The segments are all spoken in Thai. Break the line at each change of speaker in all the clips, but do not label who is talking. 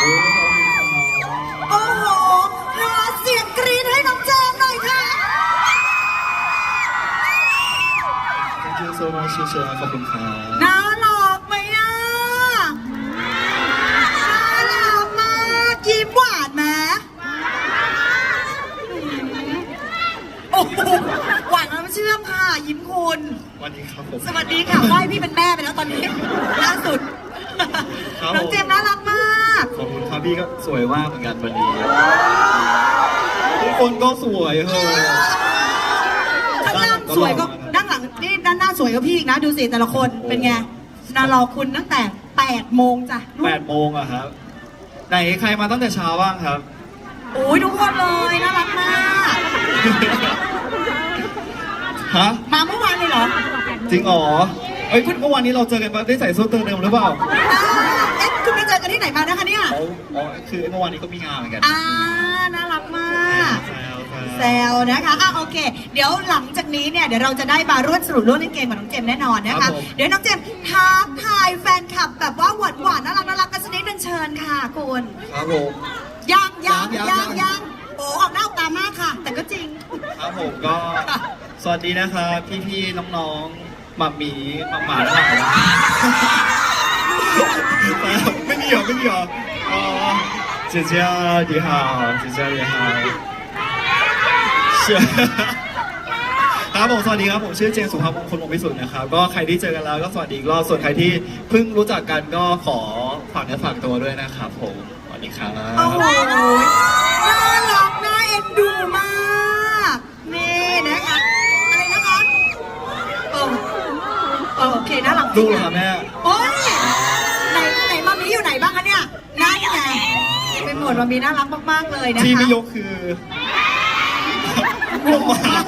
โอ้
โอ้โหขอเสียงกรี๊ดให้น้องเจมส์หน่อยค่ะ
thank you so much เชียร์ขอบคุณครับ
น่ารักไหมอะ น่ารักมากยิ้มหวานไหมโอ้โหหวานน้ำเชื่อมค่ะ ยิ้มคุณ
วันนี้ครับผม
สวัสดีค่ะไหว้พี่เป็นแม่ไปแล้วตอนนี้ ล่าสุด
ครับผม
น้องเจมส์น่ารักมาก
ขอบ คุณครับพี่ก็สวยมากเหมือนกันวันนี้ ทุกคนก็สวยเฮ้ย
ข้างล่างสวยก็ด้านหลังนี่ด้านหน้าสวยกว่าพี่อีกนะ ดูสิแต่ละคนเป็นไงนารอคุณตั้งแต่8โมงจ้ะ
แปดโมงอะครับ ไหนใครมาตั้งแต่เช้าบ้างครับ
โอ้ยทุกคนเลยน่ารักมาก
ฮะ
มาเมื่อวานเลยเหรอ
จริงเหรอเอ้ยเมื่อวานนี้เราเจอกันปะได้ใส่เสื้อตัวเดิมหรือเปล่า
อ่าเอ๊ะคุณไป เจอกันที่ไหนมานะคะเนี่ย
อ๋ออ๋อคือเมื่อวานนี้ก็มีงานเหมือนกัน
อ่าน่ารักมาก
แซว
แซวนะคะอะโอเค เดี๋ยวหลังจากนี้เนี่ยเดี๋ยวเราจะได้มาร่วมสรุปร่วมเล่นเกมกับน้องเจมส์แน่นอนนะคะ เดี๋ยวน้องเจมส์ทักทายแฟนคลับแบบว่าหวานหวานๆน่ารักน่ารักกันสักนิดนึงเชิญค่ะคุณ
ครับผม
ยังยัง
ยัง
ยัง
ยัง
ยังโอ้ออกหน้าออกตามากค่ะ แต่ก็จริง
ครับผมก็สวัสดีนะครับพี่ๆน้องๆหมามีหมาหมาทั้งหลายนะไม่มีเหรอ ไม่มีเหรออ๋อเจ๊เจ๊ดีฮาวเจ๊เจ๊ดีฮาวเชื่อครับผมสวัสดีครับผมชื่อเจมส์สุภาพมงคลวงศ์วิสุทธิ์นะครับก็ใครที่เจอกันแล้วก็สวัสดีอีกรอบส่วนใครที่เพิ่งรู้จักกันก็ขอฝากเนื้อฝากตัวด้วยนะครับผมสวัสดีครับ
โอ้โหน่ารักน่าเอ็นดูมาก นี่นะคะ อะไรนะคะเออเออโอเค น่ารักจ
ดู
ริง
เหรอ
อะ
แม่
โอ้ยไหนไหนมามีอยู่ไหนบ้างคะเนี่ยนั่นไง เป็นหมวดมามีน่ารักมาก ๆ เลยนะคะ
ที่ไม่ยกคือหมาหมา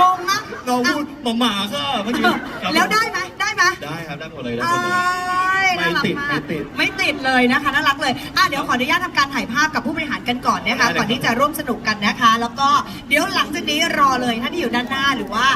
ง
งนะ
เราพูดหมาหมาค่ะเมื่อกี้
อะ
ครับ
แล้วได้ไหมได้ไหม
ได้ครับได้หมดเลยได้
อ้
หมดเลยา
ยน่ารัก
ไม่ติด
มาก
ไม่ติด
ไม่ติดเลยนะคะน่ารักเลยอะเดี๋ยวขออนุญาตทำการถ่ายภาพกับผู้บริหารกันก่อนนะคะ
ได้เลย
ก่อนที่จะร่วมสนุกกันนะคะ แล้วก็เดี๋ยวหลังจากนี้รอเลยท่านที่อยู่ด้านหน้าหรือว่า